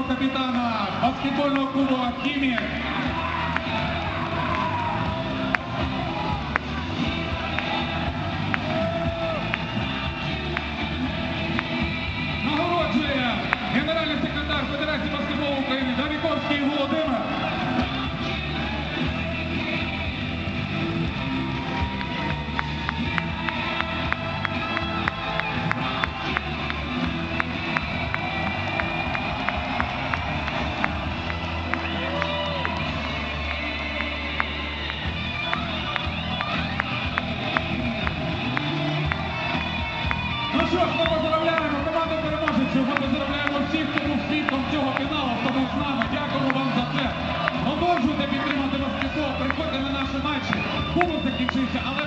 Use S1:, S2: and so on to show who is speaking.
S1: юного капітана баскетбольного клуба «Хімія». Що ж, ми поздравляємо команду переможців, ми поздравляємо всіх, хто був свідком цього фіналу, хто був з нами. Дякуємо вам за це. Продовжуйте підтримати баскетбол, приходьте на наші матчі. Кубок закінчився, але